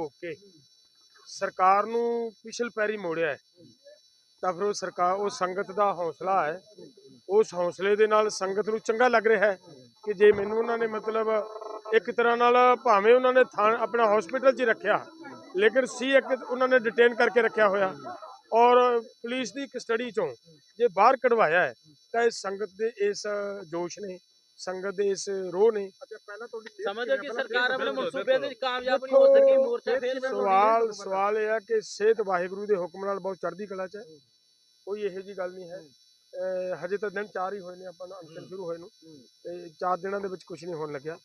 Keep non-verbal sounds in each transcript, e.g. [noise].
ਹੋ ਸਰਕਾਰ ਨੂੰ ਪਿਛਲ ਪੈਰੀ ਮੋੜਿਆ ਹੈ। ਤਾਂ ਫਿਰ ਉਹ ਸਰਕਾਰ, ਉਹ ਸੰਗਤ ਦਾ ਹੌਸਲਾ ਹੈ। ਉਸ ਹੌਸਲੇ ਦੇ ਨਾਲ ਸੰਗਤ ਨੂੰ ਚੰਗਾ ਲੱਗ ਰਿਹਾ ਹੈ ਕਿ ਜੇ ਮੈਨੂੰ ਉਹਨਾਂ ਨੇ ਮਤਲਬ ਇੱਕ ਤਰ੍ਹਾਂ ਨਾਲ ਭਾਵੇਂ ਉਹਨਾਂ ਨੇ ਥਾਂ ਆਪਣਾ ਹਸਪੀਟਲ 'ਚ ਰੱਖਿਆ, ਲੇਕਿਨ ਸੀ ਇੱਕ ਉਹਨਾਂ ਨੇ ਡਿਟੇਨ ਕਰਕੇ ਰੱਖਿਆ ਹੋਇਆ ਔਰ ਪੁਲਿਸ ਦੀ ਕਸਟਡੀ ਚੋਂ ਜੇ ਬਾਹਰ ਕਢਵਾਇਆ ਹੈ, ਤਾਂ ਇਹ ਸੰਗਤ ਦੇ ਇਸ ਜੋਸ਼ ਨੇ ਸੰਗਤ ਦੇ ਇਸ ਰੋਹ ਨੇ ਅੱਛਾ ਪਹਿਲਾਂ ਤੁਹਾਡੀ ਸਮਝਦੇ ਕਿ ਸਰਕਾਰ ਆਪਣੇ ਬਿਲਕੁਲ, ਮਨਸੂਬੇ ਦੇ ਵਿੱਚ ਕਾਮਯਾਬ ਨਹੀਂ ਹੋ ਸਕੀ ਮੋਰਚਾ ਫੇਰ ਸਵਾਲ ਸਵਾਲ ਇਹ ਹੈ ਕਿ ਸਿਹਤ ਵਾਹਿਗੁਰੂ ਦੇ ਹੁਕਮ ਨਾਲ ਬਹੁਤ ਚੜ੍ਹਦੀ ਕਲਾ 'ਚ ਹੈ। ਕੋਈ ਇਹੋ ਜੀ ਗੱਲ ਨਹੀਂ ਹੈ। ਹਜੇ ਤਾਂ ਦਿਨ ਚਾਰ ਹੀ ਹੋਏ ਨੇ ਆਪਾਂ ਨੂੰ ਅਨਸ਼ਨ ਸ਼ੁਰੂ ਹੋਏ ਨੂੰ। ਤੇ ਚਾਰ ਦਿਨਾਂ ਦੇ ਵਿੱਚ ਕੁਝ ਨਹੀਂ ਹੋਣ ਲੱਗਿਆ।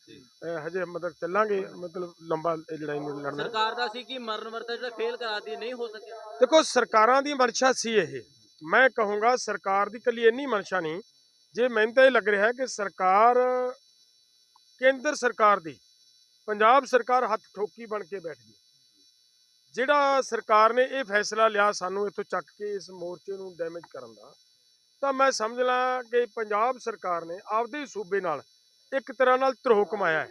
ਹਜੇ ਮਤਲਬ ਚੱਲਾਂਗੇ ਮਤਲਬ ਲੰਬਾ ਇਹ ਲੜਾਈ ਨੂੰ ਲੜਨਾ। ਸਰਕਾਰ ਦਾ ਸੀ ਕਿ ਮਰਨ ਵਰਤਾ ਜਿਹੜਾ ਫੇਲ ਕਰਾਤੀ ਨਹੀਂ ਹੋ ਸਕਿਆ। ਦੇਖੋ ਸਰਕਾਰਾਂ ਦੀ ਮਨਸ਼ਾ ਸੀ ਇਹ। ਮੈਂ ਕਹੂੰਗਾ ਸਰਕਾਰ ਦੀ ਕੱਲੀ ਇੰਨੀ ਮਨਸ਼ਾ ਨਹੀਂ ਜੇ ਮੈਨੂੰ ਤਾਂ ਇਹ ਲੱਗ ਰਿਹਾ ਹੈ ਕਿ ਸਰਕਾਰ, ਕੇਂਦਰ ਸਰਕਾਰ ਦੀ, ਪੰਜਾਬ ਸਰਕਾਰ ਹੱਥ ਠੋਕੀ ਬਣ ਕੇ ਬੈਠ ਗਈ। ਜਿਹੜਾ ਸਰਕਾਰ ਨੇ ਇਹ ਫੈਸਲਾ ਲਿਆ ਸਾਨੂੰ ਇੱਥੋਂ ਚੱਕ ਕੇ ਇਸ ਮੋਰਚੇ ਨੂੰ ਡੈਮੇਜ ਕਰਨ ਦਾ, ਤਾਂ ਮੈਂ ਸਮਝ ਲਾਂ ਕਿ ਪੰਜਾਬ ਸਰਕਾਰ ਨੇ ਆਪਦੇ ਸੂਬੇ ਨਾਲ ਇੱਕ ਤਰ੍ਹਾਂ ਨਾਲ ਧਰੋਹ ਕਮਾਇਆ ਹੈ।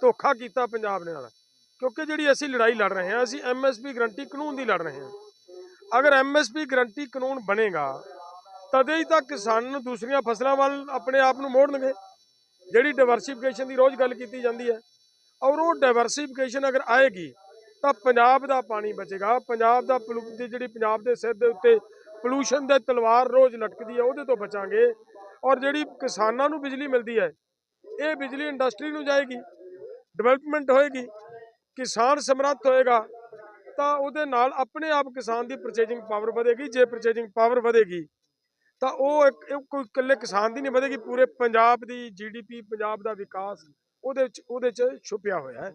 ਧੋਖਾ ਕੀਤਾ ਪੰਜਾਬ ਦੇ ਨਾਲ, ਕਿਉਂਕਿ ਜਿਹੜੀ ਅਸੀਂ ਲੜਾਈ ਲੜ ਰਹੇ ਹਾਂ, ਅਸੀਂ ਐਮਐਸਪੀ ਗਰੰਟੀ ਕਾਨੂੰਨ ਦੀ ਲੜ ਰਹੇ ਹਾਂ। ਅਗਰ ਐਮਐਸਪੀ ਗਰੰਟੀ ਕਾਨੂੰਨ ਬਣੇਗਾ ਤਦੇ ਹੀ ਤਾਂ ਕਿਸਾਨ ਦੂਸਰੀਆਂ ਫਸਲਾਂ ਵੱਲ ਆਪਣੇ ਆਪ ਨੂੰ ਮੋੜਨਗੇ। ਜਿਹੜੀ ਡਾਈਵਰਸਿਫਿਕੇਸ਼ਨ ਦੀ ਰੋਜ਼ ਗੱਲ ਕੀਤੀ ਜਾਂਦੀ ਹੈ। ਔਰ ਉਹ ਡਾਈਵਰਸਿਫਿਕੇਸ਼ਨ ਅਗਰ ਆਏਗੀ, ਤਾਂ ਪੰਜਾਬ ਦਾ ਪਾਣੀ ਬਚੇਗਾ। ਪੰਜਾਬ ਦਾ ਪਲੂ ਜਿਹੜੀ ਪੰਜਾਬ ਦੇ ਸਿਰ ਦੇ ਉੱਤੇ ਪੋਲੂਸ਼ਨ ਦੇ ਤਲਵਾਰ ਰੋਜ਼ ਲਟਕਦੀ ਹੈ, ਉਹਦੇ ਤੋਂ ਬਚਾਂਗੇ। ਔਰ ਜਿਹੜੀ ਕਿਸਾਨਾਂ ਨੂੰ ਬਿਜਲੀ ਮਿਲਦੀ ਹੈ, ਇਹ ਬਿਜਲੀ ਇੰਡਸਟਰੀ ਨੂੰ ਜਾਏਗੀ। ਡਿਵੈਲਪਮੈਂਟ ਹੋਏਗੀ, ਕਿਸਾਨ ਸਮਰੱਥ ਹੋਏਗਾ, ਤਾਂ ਉਹਦੇ ਨਾਲ ਆਪਣੇ ਆਪ ਕਿਸਾਨ ਦੀ ਪਰਚੇਜਿੰਗ ਪਾਵਰ ਵਧੇਗੀ। ਜੇ ਪਰਚੇਜਿੰਗ ਪਾਵਰ ਵਧੇਗੀ ਤਾਂ ਉਹ ਇੱਕ ਇਹ ਕੋਈ ਇਕੱਲੇ ਕਿਸਾਨ ਦੀ ਨਹੀਂ ਵਧੇਗੀ ਪੂਰੇ ਪੰਜਾਬ ਦੀ ਜੀਡੀਪੀ ਪੰਜਾਬ ਦਾ ਵਿਕਾਸ ਉਹਦੇ ਵਿੱਚ ਉਹਦੇ ਚ ਛੁਪਿਆ ਹੋਇਆ ਹੈ।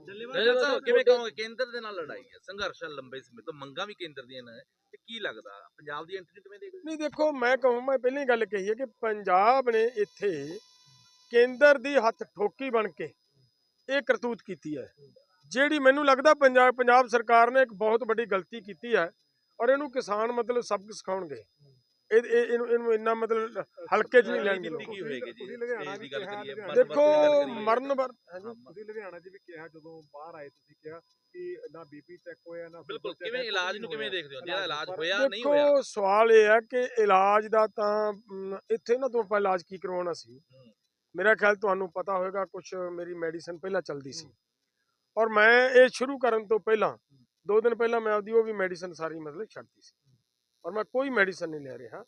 ਕਿਵੇਂ ਕਹੋਗੇ? ਕੇਂਦਰ ਦੇ ਨਾਲ ਲੜਾਈ ਹੈ ਸੰਘਰਸ਼ ਲੰਬੇ ਸਮੇਂ ਤੋਂ ਮੰਗਾਂ ਵੀ ਕੇਂਦਰ ਦੀਆਂ ਨੇ ਤੇ ਕੀ ਲੱਗਦਾ? ਪੰਜਾਬ ਦੀ ਐਂਟਰੀ ਕਿਵੇਂ ਦੇਖਦੇ ਨਹੀਂ ਦੇਖੋ ਮੈਂ ਕਹੂੰ ਮੈਂ ਪਹਿਲਾਂ ਗੱਲ ਕਹੀ ਹੈ ਕਿ ਪੰਜਾਬ ਨੇ ਇੱਥੇ ਕੇਂਦਰ ਦੀ ਹੱਥ ਠੋਕੀ ਬਣ ਕੇ ਇਹ ਕਰਤੂਤ ਕੀਤੀ ਹੈ। ਜਿਹੜੀ ਮੈਨੂੰ ਲੱਗਦਾ ਪੰਜਾਬ ਪੰਜਾਬ ਸਰਕਾਰ ਨੇ ਇੱਕ ਬਹੁਤ ਵੱਡੀ ਗਲਤੀ ਕੀਤੀ ਹੈ ਔਰ ਇਹਨੂੰ ਕਿਸਾਨ ਮਤਲਬ ਸਬਕ ਸਿਖਾਉਣਗੇ। ਇਹ ਇਹ- ਇਹਨੂੰ ਇਹਨੂੰ ਇੰਨਾ ਮਤਲਬ ਹਲਕੇ 'ਚ ਨਹੀਂ ਲੈਣਗੇ ਲੋਕ। ਕੀ ਹੋਏਗੀ ਜੀ ਤੁਸੀਂ ਲੁਧਿਆਣਾ ਇਸ ਵੀ ਦੀ ਗੱਲ ਕਿਹਾ, ਕਰੀਏ ਮਰਨ ਦੇਖੋ ਵਰਤ ਦੀ ਗੱਲ ਕਰੀਏ। ਮਰਨ ਵਰ ਹਾਂਜੀ। ਤੁਸੀਂ ਲੁਧਿਆਣਾ 'ਚ ਵੀ ਕਿਹਾ ਜਦੋਂ ਬਾਹਰ ਆਏ ਤੁਸੀਂ ਕਿਹਾ ਕਿ ਨਾ ਬੀਪੀ ਚੈੱਕ ਹੋਇਆ ਨਾ ਬਿਲਕੁਲ sugar check ਕਿਵੇਂ ਹੋਇਆ, ਇਲਾਜ ਨੂੰ ਕਿਵੇਂ। ਦੇਖਦੇ ਹੋ ਜਿਹੜਾ ਇਲਾਜ ਹੋਇਆ ਨਹੀਂ ਹੋਇਆ ਦੇਖੋ ਸਵਾਲ ਇਹ ਹੈ ਕਿ ਇਲਾਜ ਦਾ ਤਾਂ ਅਮ, ਇੱਥੇ ਨਾ ਤੋਂ ਆਪਾਂ ਇਲਾਜ ਕੀ ਕਰਵਾਉਣਾ ਸੀ ਹੂੰ। ਮੇਰਾ ਖਿਆਲ ਤੁਹਾਨੂੰ ਪਤਾ ਹੋਵੇਗਾ ਕੁਝ ਮੇਰੀ ਮੈਡੀਸਨ ਪਹਿਲਾਂ ਚੱਲਦੀ ਸੀ ਔਰ ਮੈਂ ਇਹ ਸ਼ੁਰੂ ਕਰਨ ਤੋਂ ਪਹਿਲਾਂ ਦੋ ਦਿਨ ਪਹਿਲਾਂ ਮੈਂ ਆਪਦੀ ਉਹ ਵੀ ਮੈਡੀਸਨ ਸਾਰੀ ਮਤਲਬ ਛੱਡਤੀ ਸੀ ਔਰ ਮੈਂ ਕੋਈ ਮੈਡੀਸਨ ਨਹੀਂ ਲੈ ਰਿਹਾ।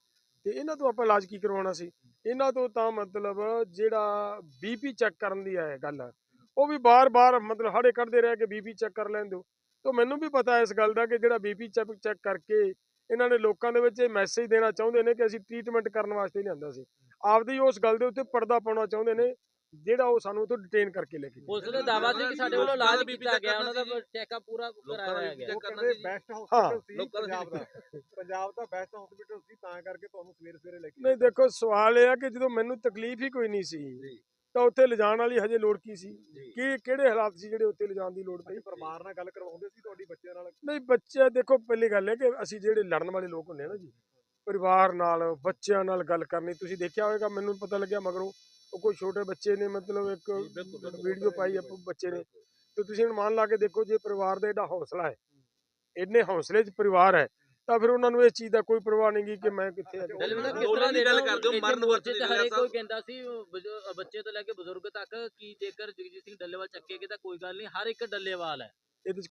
ਤੇ ਇਹਨਾਂ ਤੋਂ ਆਪਾਂ ਇਲਾਜ ਕੀ ਕਰਵਾਉਣਾ ਸੀ? ਇਹਨਾਂ ਤੋਂ ਤਾਂ ਮਤਲਬ ਜਿਹੜਾ ਬੀਪੀ ਚੈੱਕ ਕਰਨ ਦੀ ਹੈ ਗੱਲ, ਉਹ ਵੀ ਬਾਰ-ਬਾਰ ਮਤਲਬ ਹਾੜੇ ਕੱਢਦੇ ਰਹੇ ਕਿ ਬੀਪੀ ਚੈੱਕ ਕਰ ਲੈਣ ਦਿਓ। ਤਾਂ ਮੈਨੂੰ ਵੀ ਪਤਾ ਇਸ ਗੱਲ ਦਾ ਕਿ ਜਿਹੜਾ ਬੀਪੀ ਚੈੱਕ ਚੈੱਕ ਕਰਕੇ ਇਹਨਾਂ ਨੇ ਲੋਕਾਂ ਦੇ ਵਿੱਚ ਇਹ ਮੈਸੇਜ ਦੇਣਾ ਚਾਹੁੰਦੇ ਨੇ ਕਿ ਅਸੀਂ ਟ੍ਰੀਟਮੈਂਟ ਕਰਨ ਵਾਸਤੇ ਲਿਆਂਦਾ ਸੀ। ਆਪਦੀ ਉਸ ਗੱਲ ਦੇ ਉੱਤੇ ਪਰਦਾ ਪਾਉਣਾ ਚਾਹੁੰਦੇ ਨੇ ਜਿਹੜਾ ਉਹ ਸਾਨੂੰ ਉੱਥੋਂ ਡਿਟੇਨ ਕਰਕੇ ਲੈ ਕੇ ਗਏ। ਪੁਲਿਸ ਦਾ ਦਾਵਾ ਸੀ ਕਿ ਸਾਡੇ ਵੱਲੋਂ ਇਲਾਜ ਕੀਤਾ ਗਿਆ ਉਹਨਾਂ ਦਾ ਚੈੱਕਅਪ ਪੂਰਾ ਕਰਾਇਆ ਗਿਆ ਉਹ ਕਰਨਾ ਕਹਿੰਦੇ ਸੀ। ਬੈਸਟ ਹਾਂ, ਹਸਪੀਟਲ ਸੀ ਲੋਕਾਂ ਦਾ ਪੰਜਾਬ ਦਾ [laughs] ਪੰਜਾਬ ਦਾ ਬੈਸਟ ਹਸਪੀਟਲ ਸੀ ਤਾਂ ਕਰਕੇ ਤੁਹਾਨੂੰ ਸਵੇਰੇ ਸਵੇਰੇ ਲੈ ਕੇ ਨਹੀਂ ਦੇਖੋ ਸਵਾਲ ਇਹ ਆ ਕਿ ਜਦੋਂ ਮੈਨੂੰ ਤਕਲੀਫ ਹੀ ਕੋਈ ਨਹੀਂ ਸੀ ਜੀ। ਤਾਂ ਉੱਥੇ ਲਿਜਾਣ ਵਾਲੀ ਹਜੇ ਲੋੜ ਕੀ ਸੀ। ਕਿ ਕਿਹੜੇ ਹਾਲਾਤ ਸੀ ਜਿਹੜੇ ਉੱਥੇ ਲਿਜਾਣ ਦੀ ਲੋੜ ਪਈ ਪਰਿਵਾਰ ਨਾਲ ਗੱਲ ਕਰਵਾਉਂਦੇ ਸੀ ਤੁਹਾਡੀ ਬੱਚਿਆਂ ਨਾਲ ਨਹੀਂ ਬੱਚੇ ਦੇਖੋ ਪਹਿਲੀ ਗੱਲ ਹੈ ਕਿ ਅਸੀਂ ਜਿਹੜੇ ਲੜਨ ਵਾਲੇ ਲੋਕ ਹੁੰਦੇ ਆ ਨਾ ਜੀ ਪਰਿਵਾਰ ਨਾਲ ਬੱਚਿਆਂ ਨਾਲ ਗੱਲ ਕਰਨੀ ਤੁਸੀਂ ਦੇਖਿਆ ਹੋਵੇਗਾ ਮੈਨੂੰ ਪਤਾ ਲੱਗਿਆ ਮਗਰੋਂ ਉਹ ਕੋਈ ਛੋਟੇ ਬੱਚੇ ਨੇ ਮਤਲਬ ਇੱਕ ਵੀਡੀਓ ਪਾਈ ਆ ਬੱਚੇ ਨੇ। ਤੇ ਤੁਸੀਂ ਹੁਣ ਮੰਨ ਲਾ ਕੇ ਦੇਖੋ ਜੇ ਪਰਿਵਾਰ ਦਾ ਏਡਾ ਹੌਸਲਾ ਹੈ ਇੰਨੇ ਹੌਸਲੇ 'ਚ ਪਰਿਵਾਰ ਹੈ ਤਾਂ ਫਿਰ ਉਹਨਾਂ ਨੂੰ ਇਸ ਚੀਜ਼ ਦਾ ਕੋਈ ਪਰਵਾਹ ਨਹੀਂ ਗੀ ਕਿ ਮੈਂ ਕਿੱਥੇ ਆ ਤਰ੍ਹਾਂ ਦੀ ਗੱਲ? ਕਰਦੇ ਹੋ, ਮਰਨ ਵਰਤ ਗੱਲ ਹਰੇਕ। ਕੋਈ ਕਹਿੰਦਾ ਸੀ ਬੱਚੇ ਤੋਂ ਲੈ ਕੇ ਬਜ਼ੁਰਗ ਤੱਕ ਕਿ ਜੇਕਰ ਜਗਜੀਤ ਸਿੰਘ ਡੱਲੇਵਾਲ ਚੱਕੇਗੇ ਤਾਂ ਕੋਈ ਗੱਲ ਨਹੀਂ ਹਰ ਇੱਕ ਡੱਲੇਵਾਲ ਹੈ। ਇਹਦੇ 'ਚ